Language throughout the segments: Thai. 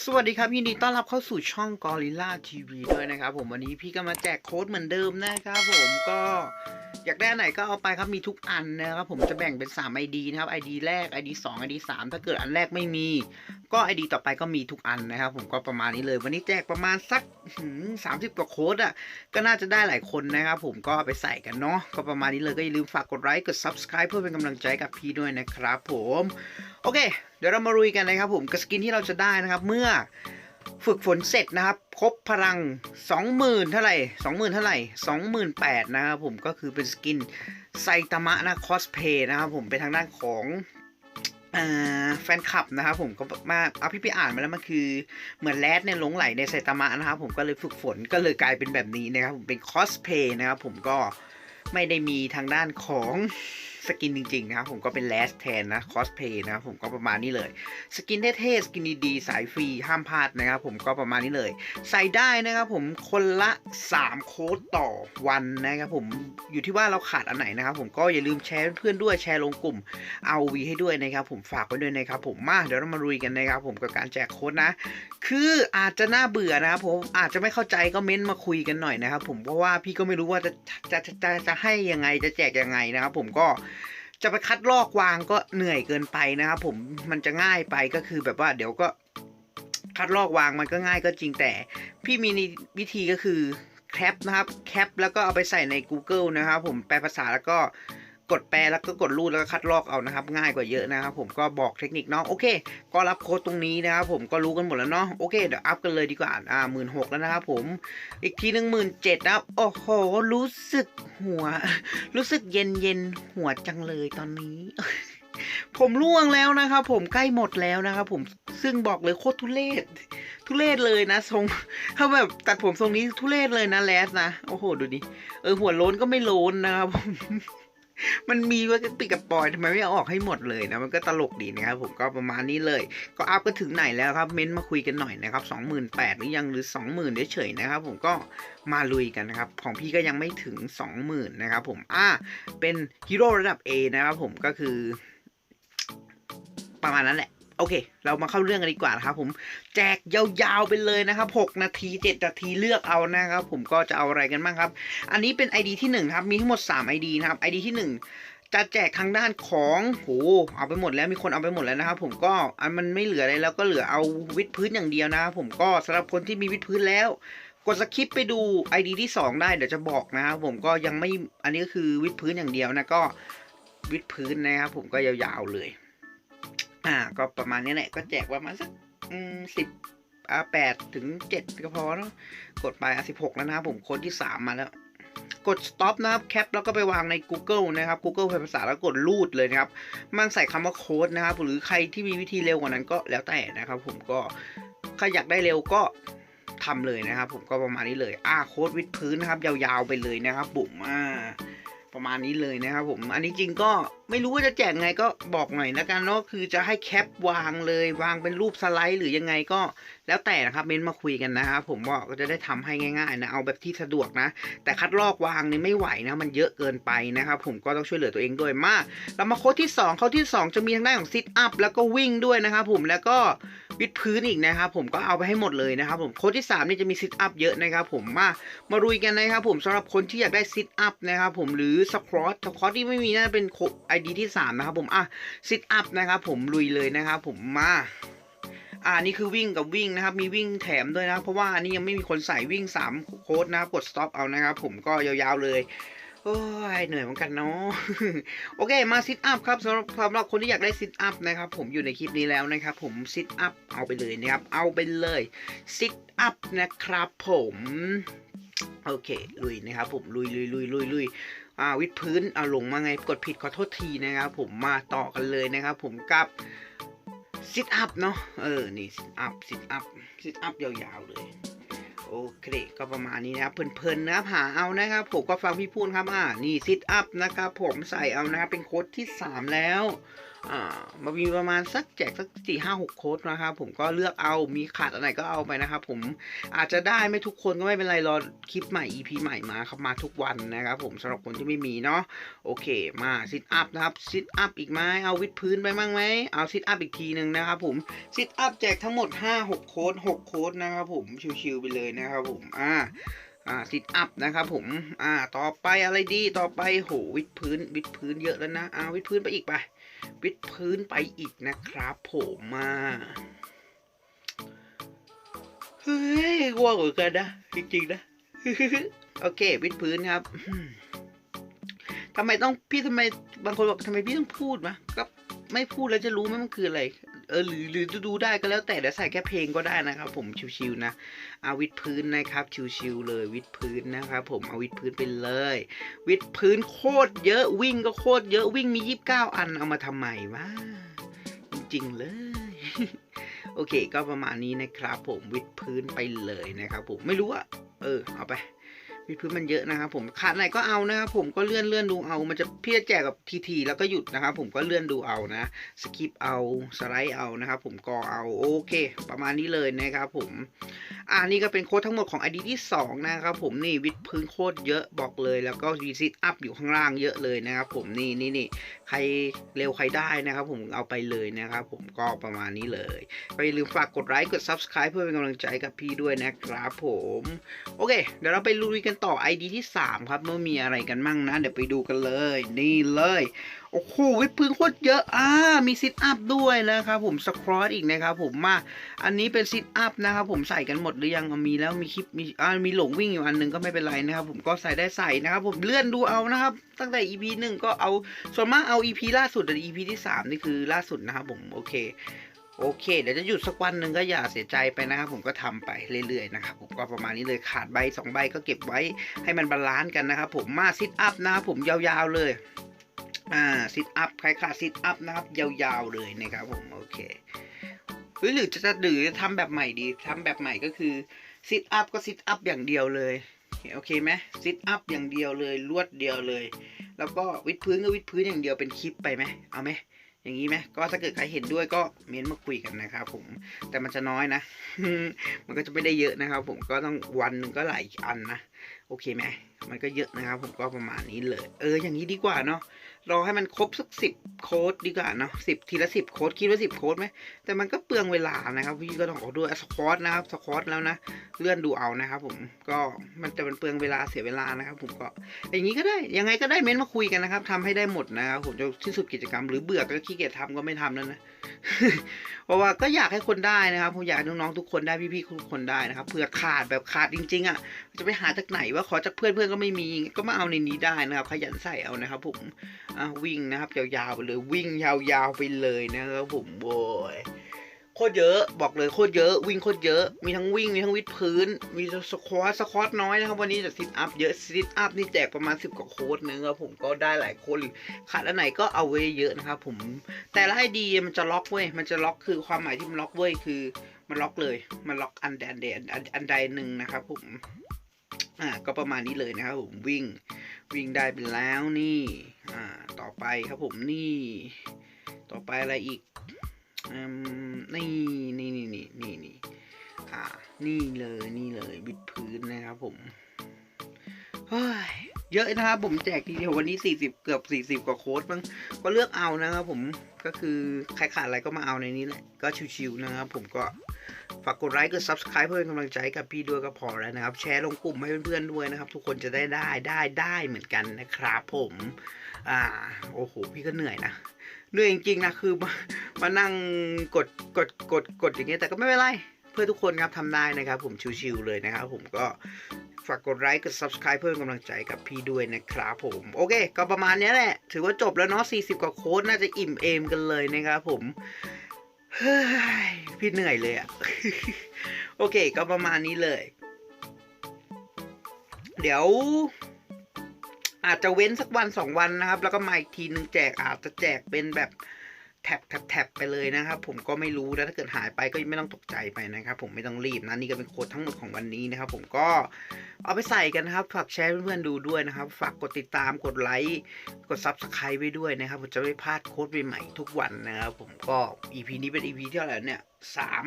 สวัสดีครับ ยินดีต้อนรับเข้าสู่ช่อง Gorilla TV ด้วยนะครับผมวันนี้พี่ก็มาแจกโค้ดเหมือนเดิมนะครับผมก็อยากได้ไหนก็เอาไปครับมีทุกอันนะครับผมจะแบ่งเป็น 3 ID นะครับ ID แรก ID 2 ID 3 ถ้าเกิดอันแรกไม่มี ก็ ID ต่อไปก็มีทุกอันนะครับ ผมก็ประมาณนี้เลย วันนี้แจกประมาณสักสามสิบกว่าโค้ดอะก็น่าจะได้หลายคนนะครับผมก็ไปใส่กันเนาะก็ประมาณนี้เลยก็อย่าลืมฝากกดไลค์กด Subscribe เพื่อเป็นกำลังใจกับพี่ด้วยนะครับ ผม โอเค เดี๋ยวเรามาลุยกันนะครับผมกับสกินที่เราจะได้นะครับเมื่อฝึกฝนเสร็จนะครับ ครบพลัง 20,000 เท่าไหร่20,000 เท่าไหร่28,000นะครับผมก็คือเป็นสกินไซตามะนะคอสเพย์นะครับผมเป็นทางด้านของแฟนคลับนะครับผมก็มาเอาพี่ไปอ่านมาแล้วมันคือเหมือนแรดเนี่ยหลงไหลในไซตามะนะครับผมก็เลยฝึกฝนก็เลยกลายเป็นแบบนี้นะครับผมเป็นคอสเพย์นะครับผมก็ไม่ได้มีทางด้านของ สกินจริงๆนะครับผมก็เป็นแลสแทนนะคอสเพย์นะครับผมก็ประมาณนี้เลย สกินเท่ๆสกินดีๆสายฟรีห้ามพลาดนะครับผมก็ประมาณนี้เลย ใส่ได้นะครับผมคนละ 3 โค้ดต่อวันนะครับผมอยู่ที่ว่าเราขาดอันไหนนะครับผมก็อย่าลืมแชร์เพื่อนด้วยแชร์ลงกลุ่มเอาวีให้ด้วยนะครับผมฝากไว้ด้วยนะครับผมมาเดี๋ยวเรามาลุยกันนะครับผมกับการแจกโค้ดนะ คืออาจจะน่าเบื่อนะครับผมอาจจะไม่เข้าใจก็เม้นมาคุยกันหน่อยนะครับผมเพราะว่าพี่ก็ไม่รู้ว่าจะจะจะจะจะให้ยังไงจะแจกยังไงนะครับผมก็ จะไปคัดลอกวางก็เหนื่อยเกินไปนะครับผมมันจะง่ายไปก็คือแบบว่าเดี๋ยวก็คัดลอกวางมันก็ง่ายก็จริงแต่ พี่มีวิธีก็คือแคปนะครับแคปแล้วก็เอาไปใส่ใน Google นะครับผมแปลภาษาแล้วก็ กดแปลแล้วก็กดรูดแล้วก็คัดลอกเอานะครับ ง่ายกว่าเยอะนะครับผมก็บอกเทคนิคเนาะโอเค ก็รับโค้ดตรงนี้นะครับผมก็รู้กันหมดแล้วเนาะโอเคเดี๋ยวอัพกันเลยดีกว่าอ่าหมื่นหกแล้วนะครับผมอีกทีหนึ่งหมื่นเจ็ดนะโอ้โหรู้สึกหัว รู้สึกเย็นเย็นหัวจังเลยตอนนี้ผมล่วงแล้วนะครับผมใกล้หมดแล้วนะครับผมซึ่งบอกเลยโคตรทุเรศทุเรศเลยนะทรงถ้าแบบตัดผมทรงนี้ทุเรศเลยนะแลสนะ โอ้โห ดูดิเออหัวโล้นก็ไม่โล้นนะครับผม มันมีว่าปิดกับปอยทำไมไม่เอาออกให้หมดเลยนะมันก็ตลกดีนะครับผมก็ประมาณนี้เลย ก็อัพก็ถึงไหนแล้วครับเม้นต์มาคุยกันหน่อยนะครับสองหมื่นแปดหรือยังหรือสองหมื่นเฉยๆนะครับผมก็มาลุยกันนะครับของพี่ก็ยังไม่ถึงสองหมื่นนะครับผมอ่าเป็นฮีโร่ระดับ A นะครับผมก็คือ ประมาณนั้นแหละ โอเค เรามาเข้าเรื่องกันดีกว่านะครับผมแจกยาวๆไปเลยนะครับ 6 นาที 7 นาทีเลือกเอานะครับผมก็จะเอาอะไรกันบ้างครับ อันนี้เป็น ID ที่ 1 ครับ มีทั้งหมด 3 ID นะครับ ID ที่ 1 จะแจกทางด้านของโหเอาไปหมดแล้วมีคนเอาไปหมดแล้วนะครับผมก็อันมันไม่เหลืออะไรแล้วก็เหลือเอาวิดพื้นอย่างเดียวนะครับผมก็สำหรับคนที่มีวิดพื้นแล้วกดสคริปไปดู ID ที่ 2 ได้เดี๋ยวจะบอกนะครับผมก็ยังไม่อันนี้ก็คือวิดพื้นอย่างเดียวนะก็วิดพื้นนะครับผมก็ยาวๆเลย อ่า ก็ประมาณนี้แหละ ก็แจกประมาณสักสิบอาแปดถึงเจ็ดก็พอแล้วกดไปอะสิบหกแล้วนะครับผมคนที่สามมาแล้ว กด stop นะครับแคปแล้วก็ไปวางใน Google นะครับ Google เป็นภาษาแล้วกดรูดเลยนะครับ มันใส่คำว่าโค้ดนะครับ หรือใครที่มีวิธีเร็วกว่านั้นก็แล้วแต่นะครับ ผมก็ใครอยากได้เร็วก็ทำเลยนะครับ ผมก็ประมาณนี้เลย อ่าโค้ดวิดพื้นนะครับ ยาวๆไปเลยนะครับบุ๋มอ่า ประมาณนี้เลยนะครับผม อันนี้จริงก็ไม่รู้ว่าจะแจกไงก็บอกหน่อยนะกันเนาะคือจะให้แคปวางเลยวางเป็นรูปสไลด์หรือยังไงก็แล้วแต่นะครับเม้นมาคุยกันนะครับผมว่าก็จะได้ทำให้ง่ายๆนะเอาแบบที่สะดวกนะ แต่คัดลอกวางนี่ไม่ไหวนะมันเยอะเกินไปนะครับผมก็ต้องช่วยเหลือตัวเองด้วยมากเรามาโค้ดที่2ข้อที่ 2 จะมีทางด้านของซิทอัพแล้วก็วิ่งด้วยนะครับผมแล้วก็ วิดพื้นอีกนะครับผมก็เอาไปให้หมดเลยนะครับผมโค้ดที่3นี่จะมีซิทอัพเยอะนะครับผมมามาลุยกันนะครับผมสำหรับคนที่อยากได้ซิทอัพนะครับผมหรือสควอตสควอตที่ไม่มีน่าจะเป็นไอดีที่3นะครับผมอะซิทอัพนะครับผมลุยเลยนะครับผมมาอ่านี่คือวิ่งกับวิ่งนะครับ มีวิ่งแถมด้วยนะ เพราะว่าอันนี้ยังไม่มีคนใส่วิ่ง 3 โค้ดนะครับ กด stop เอานะครับ ผมก็ยาวๆเลย โอ้ยเหนื่อยเหมือนกันเนาะโอเคมาซิทอัพครับสำหรับสำหรับคนที่อยากได้ซิทอัพนะครับผมอยู่ในคลิปนี้แล้วนะครับผมซิทอัพเอาไปเลยนะครับเอาไปเลยซิทอัพนะครับผมโอเคลุยนะครับผมลุยลุยลุยลุยลุยอ่าวิดพื้นเอาลงมาไงกดผิดขอโทษทีนะครับผมมาต่อกันเลยนะครับผมกับซิทอัพเนาะเออนี่ซิทอัพซิทอัพซิทอัพยาวๆเลย โอเคก็ประมาณนี้นะครับเพลินๆนะครับหาเอานะครับผมก็ฟังพี่พูดครับอ่านี่ซิทอัพนะครับผมใส่เอานะครับเป็นโค้ดที่ 3 แล้ว มามีประมาณสักแจกสักสี่ห้าหกโค้ดนะครับผมก็เลือกเอามีขาดอันไหนก็เอาไปนะครับผมอาจจะได้ไม่ทุกคนก็ไม่เป็นไรรอคลิปใหม่ EP ใหม่มาครับมาทุกวันนะครับผมสำหรับคนที่ไม่มีเนาะโอเคมาซิทอัพนะครับซิทอัพอีกไหมเอาวิดพื้นไปบ้างไหมเอาซิทอัพอีกทีหนึ่งนะครับผมซิทอัพแจกทั้งหมด 5 6 โค้ด6 โค้ดนะครับผมชิวๆไปเลยนะครับผมอ่าอ่าซิทอัพนะครับผมอ่าต่อไปอะไรดีต่อไปโหวิดพื้นวิดพื้นเยอะแล้วนะอ่าวิดพื้นไปอีกไป วิดพื้นไปอีกนะครับผมมาเฮ้ยว่างเหมือนกันนะ จริงๆนะ โอเควิดพื้นครับทำไมต้องพี่ทำไมบางคนบอกทำไมพี่ต้องพูดมะก็ไม่พูดแล้วจะรู้ไหมมันคืออะไร เออหรือหรือจะดูได้ก็แล้วแต่เดี๋ยวใส่แค่เพลงก็ได้นะครับ ผมชิวๆนะเอาวิดพื้นนะครับชิวๆเลยวิดพื้นนะครับผมเอาวิดพื้นไปเลย วิดพื้นโคตรเยอะวิ่งก็โคตรเยอะวิ่งมียี่สิบเก้าอันเอามาทำไมวะจริงๆเลยโอเค ก็ประมาณนี้นะครับ ผมวิดพื้นไปเลยนะครับ ผมไม่รู้อะเออเอาไป วิดพื้นมันเยอะนะครับผมขาดไหนก็เอานะครับผมก็เลื่อนเลื่อนดูเอา มันจะพี่จะแจกกับทีทีแล้วก็หยุดนะครับผมก็เลื่อนดูเอานะสกิปเอาสไลด์เอานะครับผมกอเอาโอเค ประมาณนี้เลยนะครับผมอ่านี่ก็เป็นโค้ดทั้งหมดของ ID ที่2นะครับผมนี่วิดพื้นโคตรเยอะบอกเลย แล้วก็วีซิตอัพอยู่ข้างล่างเยอะเลยนะครับผมนี่นี่นี่ใครเร็วใครได้นะครับผมเอาไปเลยนะครับผมก็ประมาณนี้เลยก็อย่าลืมฝากกดไลค์กด Subscribe เพื่อเป็นกำลังใจกับพี่ด้วยนะครับผม โอเค เดี๋ยวเราไปลุยกันต่อ ID ที่ 3 ครับว่ามีอะไรกันมั่งนะ เดี๋ยวไปดูกันเลย นี่เลย โอ้โหวิดพื้นโคตรเยอะอ่ามีซิทอัพด้วยนะครับผมสควอตอีกนะครับผมมา อันนี้เป็นซิทอัพนะครับผมใส่กันหมดหรือยังมีแล้วมีคลิปมีอ่ามีหลงวิ่งอยู่อันหนึงก็ไม่เป็นไรนะครับผมก็ใส่ได้ใส่นะครับผมเลื่อนดูเอานะครับ ตั้งแต่ EP หนึ่งก็เอาส่วนมากเอา EP ล่าสุดแต่ EP ที่ 3 นี่คือล่าสุดนะครับผมโอเค โอเค เดี๋ยวจะหยุดสักวันหนึ่งก็อย่าเสียใจไปนะครับ ผมก็ทำไปเรื่อยๆนะครับผมก็ประมาณนี้เลยขาดใบสองใบก็เก็บไว้ให้มันบาลานซ์กันนะครับผมมาซิทอัพนะครับผมยาวๆเลยอ่าซิทอัพใครขาดซิทอัพนะครับยาวๆเลยนะครับผมโอเคเฮ้ยหรือจะจะหรือจะทำแบบใหม่ดีทำแบบใหม่ก็คือซิทอัพก็ซิทอัพอย่างเดียวเลยโอเคไหมซิทอัพอย่างเดียวเลยรวดเดียวเลย แล้วก็วิดพื้นก็วิดพื้นอย่างเดียวเป็นคลิปไปไหมเอาไหม อย่างนี้ไหมก็ถ้าเกิดใครเห็นด้วยก็เม้นมาคุยกันนะครับผมแต่มันจะน้อยนะ มันก็จะไม่ได้เยอะนะครับ ผมก็ต้องวันหนึ่งก็หลายอันนะ โอเคไหมมันก็เยอะนะครับ ผมก็ประมาณนี้เลย เออ อย่างนี้ดีกว่าเนาะรอให้มันครบสักสิบโค้ดดีกว่าเนาะสิบทีละสิบโค้ดคิดว่าสิบโค้ดไหมแต่มันก็เปลืองเวลานะครับ พี่ก็ต้องออกด้วยสควอตนะครับสควอตแล้วนะเลื่อนดูเอานะครับ ผมก็มันจะมันเปลืองเวลาเสียเวลานะครับ ผมก็อย่างนี้ก็ได้ยังไงก็ได้เม้นมาคุยกันนะครับทำให้ได้หมดนะครับผมจะที่สุดกิจกรรมหรือเบื่อก็ขี้เกียจทำก็ไม่ทำแล้วนะ เพราะว่าก็อยากให้คนได้นะครับผมอยากให้น้องๆทุกคนได้พี่ๆทุกคนได้นะครับเผื่อขาดแบบขาดจริง ๆ อะ จะไปหาจากไหนว่าขอจากเพื่อนเพื่อนก็ไม่มี ก็มาเอาในนี้ได้นะครับ ขยันใส่เอานะครับ ผมวิ่งนะครับยาวๆไปเลยวิ่งยาวๆไปเลยนะครับผมโว้ย โคตรเยอะบอกเลยโคตรเยอะ วิ่งโคตรเยอะ มีทั้งวิ่งมีทั้งวิดพื้น มีสควอตสควอตน้อยนะครับ วันนี้แต่ซิทอัพเยอะซิทอัพนี่แจกประมาณ 10กว่าโค้ดนะครับผมก็ได้หลายโคนขาดอันไหนก็เอาไว้เยอะนะครับผมแต่ละไอดีมันจะล็อกเว้ยมันจะล็อกคือความหมายที่มันล็อกเว้ยคือ มันล็อกเลย มันล็อกอันใดอันใดอันใดหนึ่งนะครับผมอ่าก็ประมาณนี้เลยนะครับผมวิ่งวิ่งได้ไปแล้วนี่อ่าต่อไปครับผมนี่ ต่อไปอะไรอีกอืม นี่นี่นี่นี่นี่นี่อ่า นี่เลยนี่เลยบิดพื้นนะครับผมเฮ้ยเยอะนะครับผมแจกทีเดียววันนี้ 40 เกือบ 40 กว่าโค้ดมั้งก็เลือกเอานะครับผมก็คือใครขาดอะไรก็มาเอาในนี้แหละ ก็ชิวๆนะครับผมก็ฝากกดไลค์กด subscribe เพื่อเป็นกำลังใจกับพี่ด้วยก็พอแล้วนะครับ แชร์ลงกลุ่มให้เพื่อนๆด้วยนะครับ ทุกคนจะได้ได้ได้ได้เหมือนกันนะครับผม อ่า โอ้โห พี่ก็เหนื่อยนะ เหนื่อยจริงๆนะคือมามานั่งกดกดกดกดอย่างเงี้ยแต่ก็ไม่เป็นไร เพื่อทุกคนครับทำได้นะครับ ผมชิวๆเลยนะครับ ผมก็ฝากกดไลค์กด subscribe เพื่อเป็นกำลังใจกับพี่ด้วยนะครับผม โอเค ก็ประมาณนี้แหละ ถือว่าจบแล้วเนาะ 40 กว่าโค้ดน่าจะอิ่มเอมกันเลยนะครับผมเฮ้ยพี่เหนื่อยเลยอะโอเค ก็ประมาณนี้เลย เดี๋ยว อาจจะเว้นสักวันสองวันนะครับ แล้วก็มาอีกทีหนึ่งแจกอาจจะแจกเป็นแบบแท็บแท็บแท็บไปเลยนะครับ ผมก็ไม่รู้นะถ้าเกิดหายไปก็ไม่ต้องตกใจไปนะครับ ผมไม่ต้องรีบนะนี่ก็เป็นโค้ดทั้งหมดของวันนี้นะครับ ผมก็เอาไปใส่กันนะครับฝากแชร์เพื่อนๆดูด้วยนะครับ ฝากกดติดตามกดไลค์กด Subscribe ไว้ด้วยนะครับผมจะไม่พลาดโค้ดใหม่ๆทุกวันนะครับ ผมก็ EP นี้เป็น EP ที่เท่าไหร่เนี่ย สาม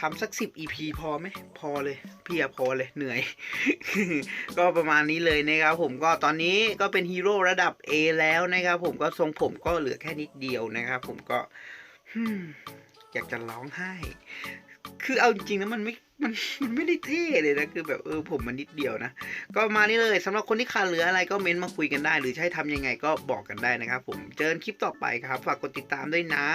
ทำสักสิบ EP พอไหมพอเลยพี่อะพอเลยเหนื่อย ก็ประมาณนี้เลยนะครับผมก็ตอนนี้ก็เป็นฮีโร่ระดับ A แล้วนะครับผมก็ทรงผมก็เหลือแค่นิดเดียวนะครับผมก็อยากจะร้องไห้ คือเอาจริงๆนะมันไม่มันมันไม่ได้เท่เลยนะคือแบบเออผมมันนิดเดียวนะ ก็มานี่เลยสำหรับคนที่ขาดเหลืออะไรก็เม้นต์มาคุยกันได้ หรือใช้ทำยังไงก็บอกกันได้นะครับผมเจอกันคลิปต่อไปครับ ฝากกดติดตามด้วยนะ